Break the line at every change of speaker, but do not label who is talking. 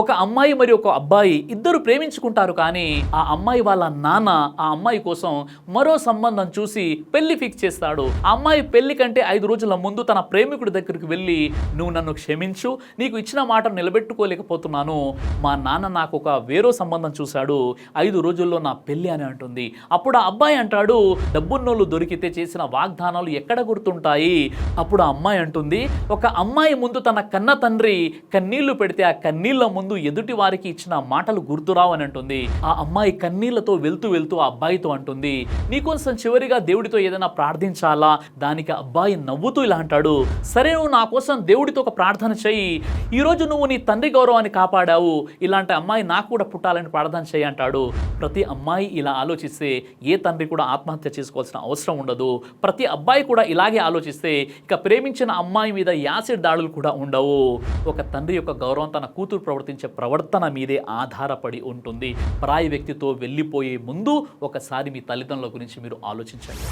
ఒక అమ్మాయి మరియు ఒక అబ్బాయి ఇద్దరు ప్రేమించుకుంటారు కానీ ఆ అమ్మాయి వాళ్ళ నాన్న ఆ అమ్మాయి కోసం మరో సంబంధం చూసి పెళ్ళి ఫిక్స్ చేస్తాడు. ఆ అమ్మాయి పెళ్ళి కంటే ఐదు రోజుల ముందు తన ప్రేమికుడి దగ్గరికి వెళ్ళి నువ్వు నన్ను క్షమించు నీకు ఇచ్చిన మాట నిలబెట్టుకోలేకపోతున్నాను. మా నాన్న నాకు ఒక వేరో సంబంధం చూశాడు ఐదు రోజుల్లో నా పెళ్ళి అని అంటుంది. అప్పుడు ఆ అబ్బాయి అంటాడు డబ్బున్నోళ్ళు దొరికితే చేసిన వాగ్దానాలు ఎక్కడ గుర్తుంటాయి? అప్పుడు ఆ అమ్మాయి అంటుంది ఒక అమ్మాయి ముందు తన కన్న తండ్రి కన్నీళ్ళు పెడితే ఆ కన్నీళ్ళ ముందు ఎదుటి వారికి ఇచ్చిన మాటలు గుర్తురావు అని అంటుంది. ఆ అమ్మాయి కన్నీళ్ళతో వెళ్తూ వెళ్తూ ఆ అబ్బాయితో అంటుంది. నీకోసం చివరిగా దేవుడితో ఏదైనా ప్రార్థించాలా? దానికి అబ్బాయి నవ్వుతూ ఇలా అంటాడు. సరే నువ్వు నా కోసం దేవుడితో ఒక ప్రార్థన చెయ్యి ఈరోజు నువ్వు నీ తండ్రి గౌరవాన్ని కాపాడావు. ఇలాంటి అమ్మాయి నాకు కూడా పుట్టాలని ప్రార్థన చేయి అంటాడు. ప్రతి అమ్మాయి ఇలా ఆలోచిస్తే ఏ తండ్రి కూడా ఆత్మహత్య చేసుకోవాల్సిన అవసరం ఉండదు. ప్రతి అబ్బాయి కూడా ఇలాగే ఆలోచిస్తే ఇక ప్రేమించిన అమ్మాయి మీద యాసిడ్ దాడులు కూడా ఉండవు. ఒక తండ్రి యొక్క గౌరవం తన కూతురు ప్రవర్తించే ప్రవర్తన మీదే ఆధారపడి ఉంటుంది. ప్రాయ వ్యక్తితో వెళ్ళిపోయే ముందు ఒకసారి మీ తల్లిదండ్రుల గురించి మీరు ఆలోచించండి.